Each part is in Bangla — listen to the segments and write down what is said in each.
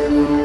ওরে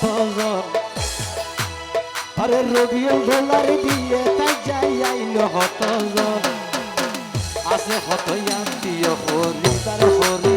হতজন আরে রবিউল দোলার বিয়ে তাই যাই আইল হতজন আছে Hari.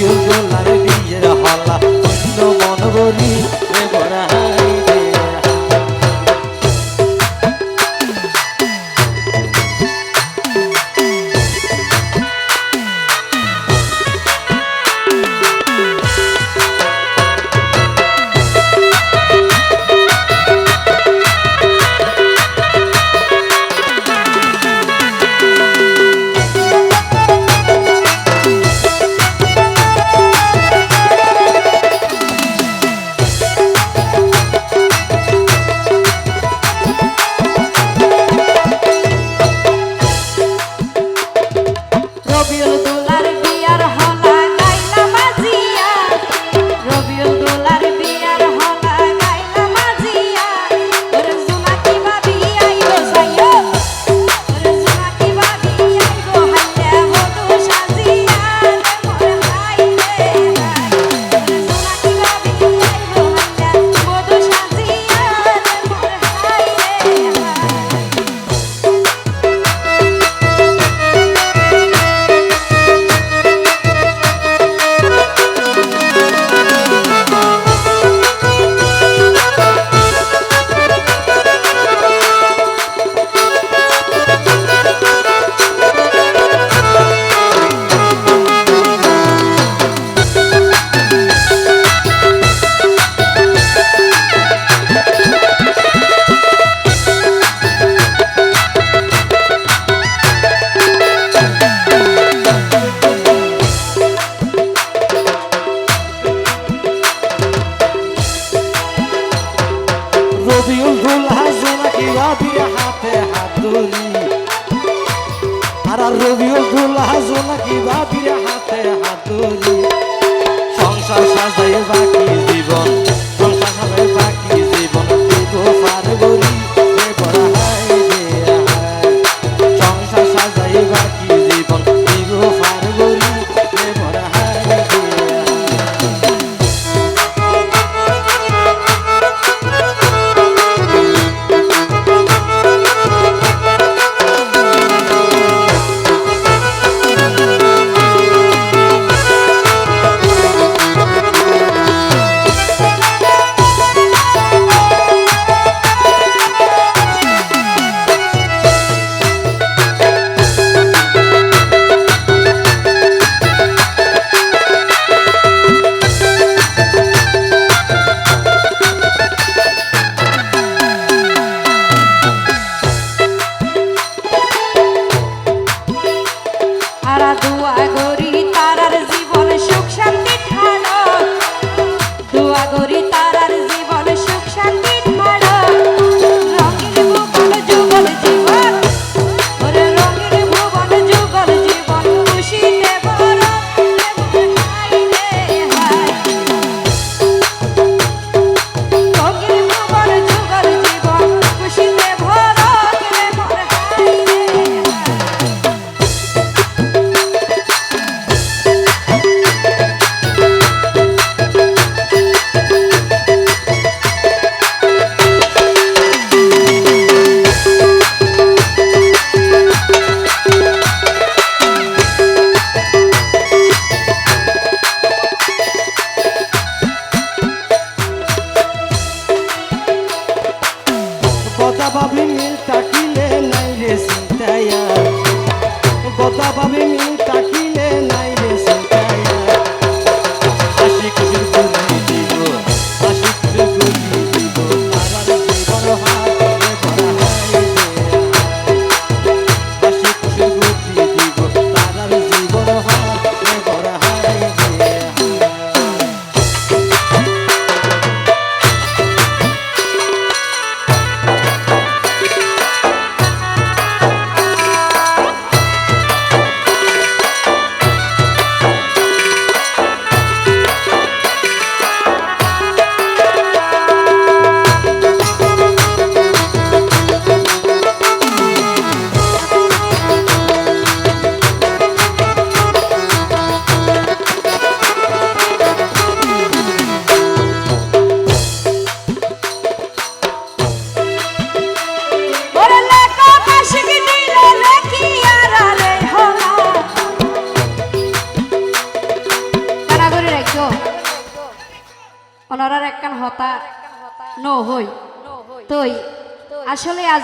Yollar bir yere hala Rabiul ফুল হাসান কি রবির হাতে হাত ধরি আর রবিউল ফুল হাসান কি রবির হাতে হাত ধরি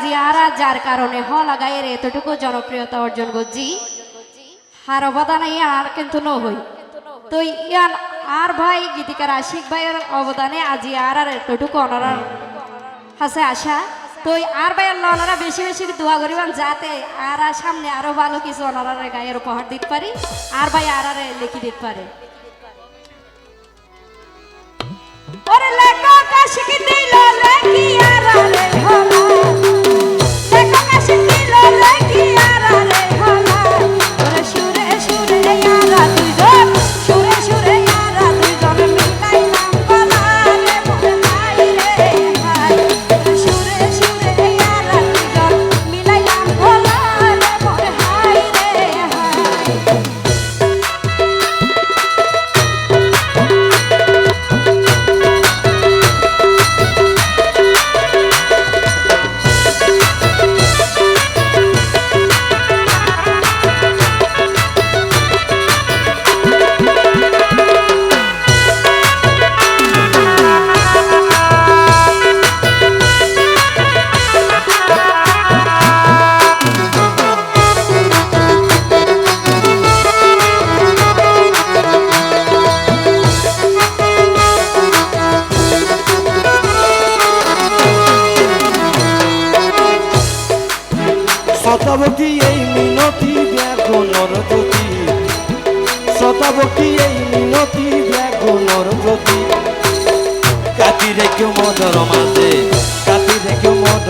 জিয়ারা, যার কারণে হ লাগাইয়ের এতটুকু জনপ্রিয়তা অর্জন করছি। হার অবদান আর কিন্তু ন হই। তো ইয়ান আর ভাই, গীতিকার আশিক ভাইয়ের অবদানে আজি আর আর এতটুকু অনারার হাসে আশা তো আর ভাই আল্লাহ বেশি বেশি দোয়া করিবেন যাতে আর সামনে আরও ভালো কিছু ওনারা গায়ের উপহার দিতে পারি, আর ভাই আর আর লিখি দিতে পারে। ওরে লেখক আশিক দিলো লেখি আর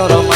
Sonora.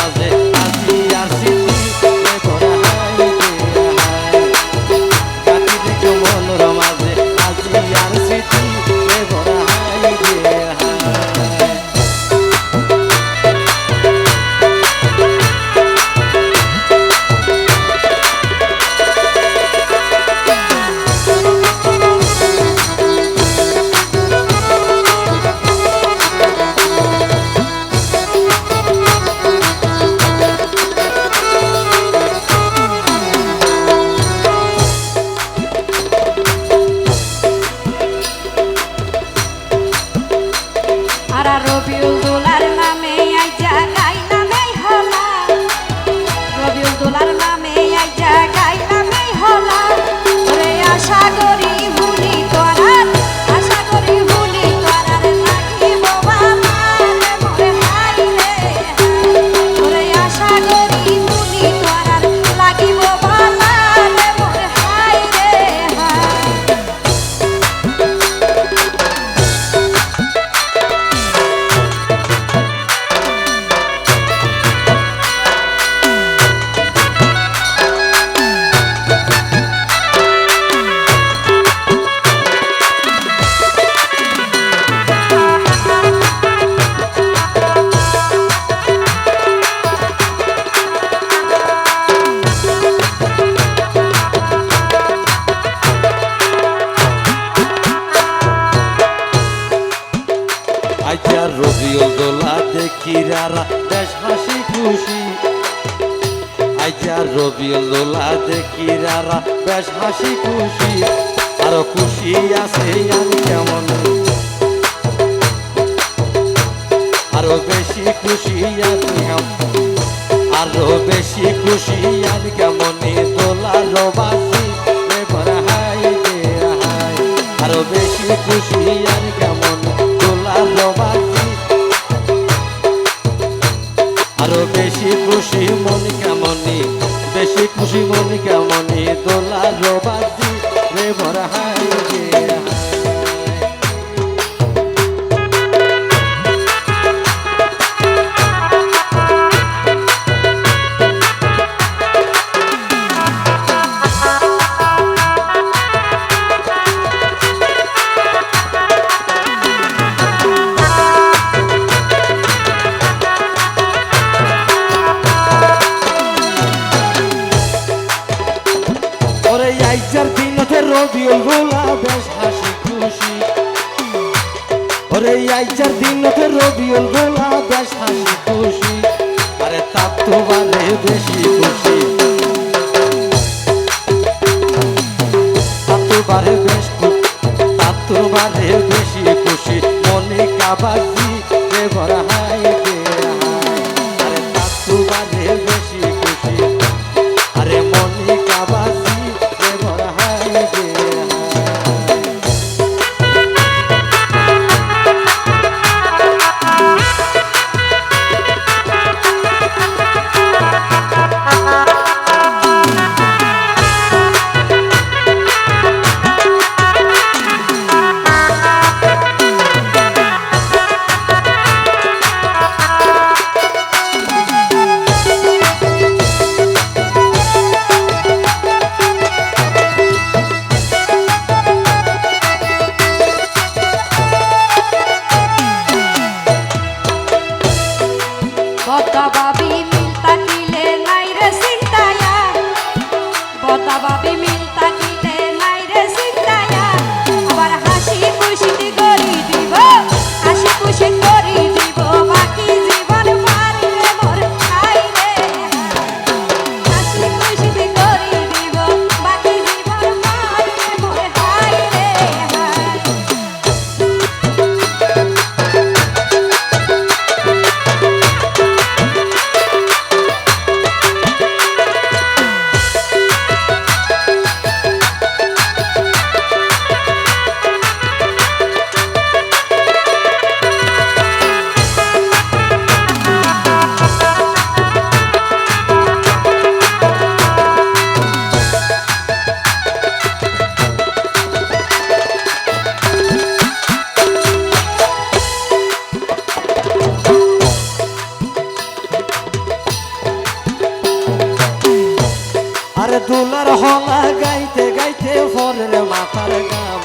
খুশি মন কেমনি বেশি খুশি মন কেমনি মনে কি ভরা আরে দুলার হলা গাইতে গাইতে ফরের মাথার গাম।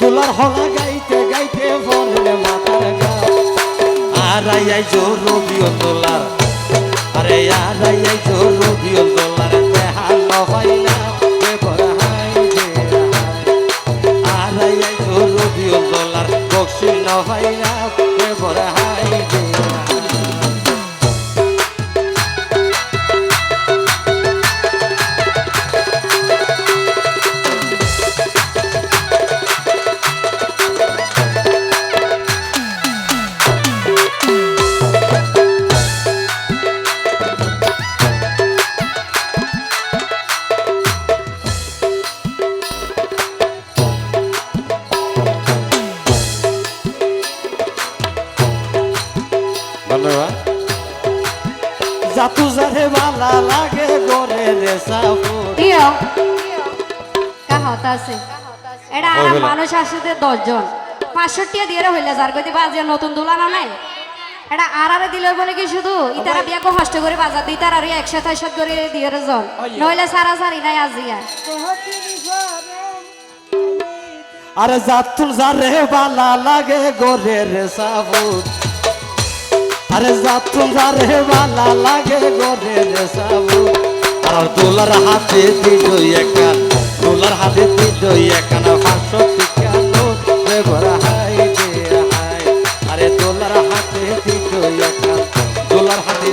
দুলার হলা গাইতে গাইতে ফরের মাথার গাম। আর আই জো রবিও দোলার, আরে আর আই জো রবিও দোলার দেহাল হয় রে জাতু জারে বালা লাগে গরে রে সাপুর দিও কাহত আছে? এটা আর। মানুষ আসছে দশজন। পাঁচষট্টি দিয়ে হইলে যার গতি বাজিয়ে নতুন দুলানা নাই? এটা আর আরে দিলে বলে কি শুধু? ইতারা বিয়া কো কষ্ট করে বাজার দিই তার আর একসাথে একসাথে করে দিয়ে জন। নইলে সারা সারি নাই আজিয়া আরে জাতু জারে বালা লাগে গরে রে সাপুর আরে জাতু জারে বালা লাগে গরে রে সাবু। আর দোলার হাতে দিদই একান, দোলার হাতে দিদই একান টিকা নোট রে ভরা হাই রে হাই আরে দোলার হাতে দিদই একান, দোলার হাতে